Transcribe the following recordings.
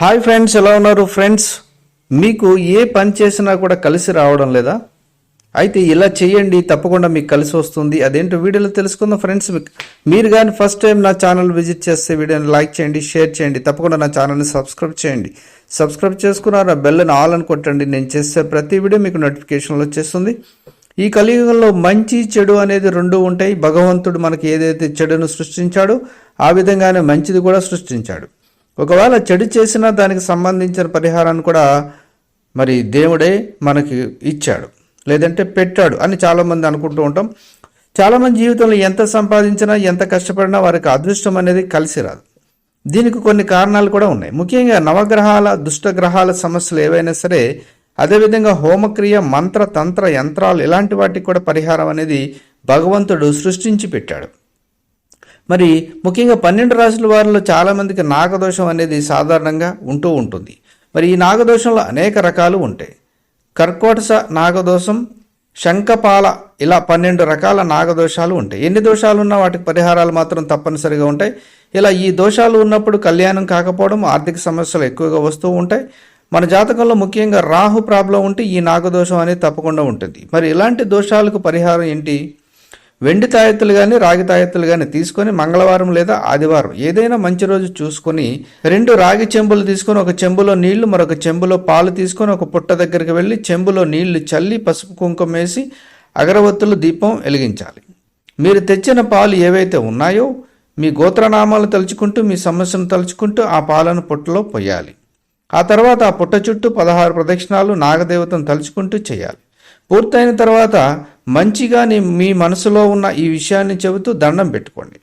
Hi friends ఎలా ఉన్నారు friends మీకు ఏ పని చేసినా కూడా కలిసి రావడం లేదా? అయితే ఇలా చేయండి తప్పకుండా మీకు కలిసి వస్తుంది. అదేంటో వీడియోలో తెలుసుకుందాం ఫ్రెండ్స్ మీకు- మీరు కానీ ఫస్ట్ టైం నా ఛానల్ విజిట్ చేస్తే వీడియోని లైక్ చేయండి షేర్ చేయండి. తప్పకుండా నా ఛానల్ని సబ్స్క్రైబ్ చేయండి. సబ్స్క్రైబ్ చేసుకున్నారు ఆ బెల్ని ఆల్ అని కొట్టండి. నేను చేసే ప్రతి వీడియో మీకు నోటిఫికేషన్లో వచ్చేస్తుంది. ఈ కలియుగంలో మంచి చెడు అనేది రెండు ఉంటాయి. భగవంతుడు మనకి ఏదైతే చెడును సృష్టించాడో ఆ విధంగానే మంచిది కూడా సృష్టించాడు. ఒకవేళ చెడు చేసినా దానికి సంబంధించిన పరిహారాన్ని కూడా మరి దేవుడే మనకి ఇచ్చాడు. లేదంటే పెట్టాడు అని చాలామంది అనుకుంటూ ఉంటాం. చాలామంది జీవితంలో ఎంత సంపాదించినా ఎంత కష్టపడినా వారికి అదృష్టం అనేది కలిసి రాదు. దీనికి కొన్ని కారణాలు కూడా ఉన్నాయి. ముఖ్యంగా నవగ్రహాల దుష్టగ్రహాల సమస్యలు ఏవైనా సరే అదేవిధంగా హోమక్రియ మంత్ర తంత్ర యంత్రాలు ఇలాంటి వాటికి కూడా పరిహారం అనేది భగవంతుడు సృష్టించి పెట్టాడు. మరి ముఖ్యంగా పన్నెండు రాశుల వారిలో చాలామందికి నాగదోషం అనేది సాధారణంగా ఉంటూ ఉంటుంది. మరి ఈ నాగదోషంలో అనేక రకాలు ఉంటాయి. కర్కోటస నాగదోషం శంఖపాల ఇలా పన్నెండు రకాల నాగదోషాలు ఉంటాయి. ఎన్ని దోషాలు ఉన్నా వాటికి పరిహారాలు మాత్రం తప్పనిసరిగా ఉంటాయి. ఇలా ఈ దోషాలు ఉన్నప్పుడు కళ్యాణం కాకపోవడం ఆర్థిక సమస్యలు ఎక్కువగా వస్తూ ఉంటాయి. మన జాతకంలో ముఖ్యంగా రాహు ప్రాబ్లం ఉంటే ఈ నాగదోషం అనేది తప్పకుండా ఉంటుంది. మరి ఇలాంటి దోషాలకు పరిహారం ఏంటి? వెండి తాయెత్తులు కానీ రాగి తాయెత్తులు కానీ తీసుకొని మంగళవారం లేదా ఆదివారం ఏదైనా మంచి రోజు చూసుకొని రెండు రాగి చెంబులు తీసుకొని ఒక చెంబులో నీళ్ళు మరొక చెంబులో పాలు తీసుకొని ఒక పుట్ట దగ్గరికి వెళ్ళి చెంబులో నీళ్ళు చల్లి పసుపు కుంకుమ వేసి అగరవత్తులు దీపం వెలిగించాలి. మీరు తెచ్చిన పాలు ఏవైతే ఉన్నాయో మీ గోత్రనామాలు తలుచుకుంటూ మీ సమస్యను తలుచుకుంటూ ఆ పాలను పుట్టలో పోయాలి. ఆ తర్వాత ఆ పుట్ట చుట్టూ పదహారు ప్రదక్షిణాలు నాగదేవతను తలుచుకుంటూ చేయాలి. పూర్తయిన తర్వాత మంచిగా మీ మనసులో ఉన్న ఈ విషయాన్ని చెబుతూ దండం పెట్టుకోండి.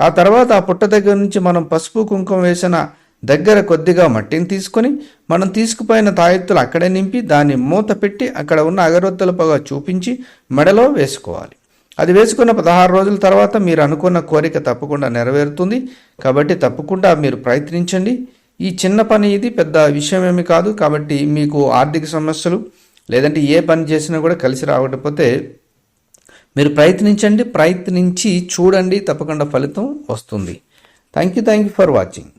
ఆ తర్వాత ఆ పుట్ట దగ్గర నుంచి మనం పసుపు కుంకుమ వేసిన దగ్గర కొద్దిగా మట్టిని తీసుకొని మనం తీసుకుపోయిన తాయెత్తులు అక్కడే నింపి దాన్ని మూత పెట్టి అక్కడ ఉన్న అగరొత్తుల పొగ చూపించి మెడలో వేసుకోవాలి. అది వేసుకున్న పదహారు రోజుల తర్వాత మీరు అనుకున్న కోరిక తప్పకుండా నెరవేరుతుంది. కాబట్టి తప్పకుండా మీరు ప్రయత్నించండి. ఈ చిన్న పని ఇది పెద్ద విషయం ఏమి కాదు. కాబట్టి మీకు ఆర్థిక సమస్యలు లేదంటే ఏ పని చేసినా కూడా కలిసి రావకపోతే మీరు ప్రయత్నించండి. ప్రయత్నించి చూడండి తప్పకుండా ఫలితం వస్తుంది. Thank you thank you for watching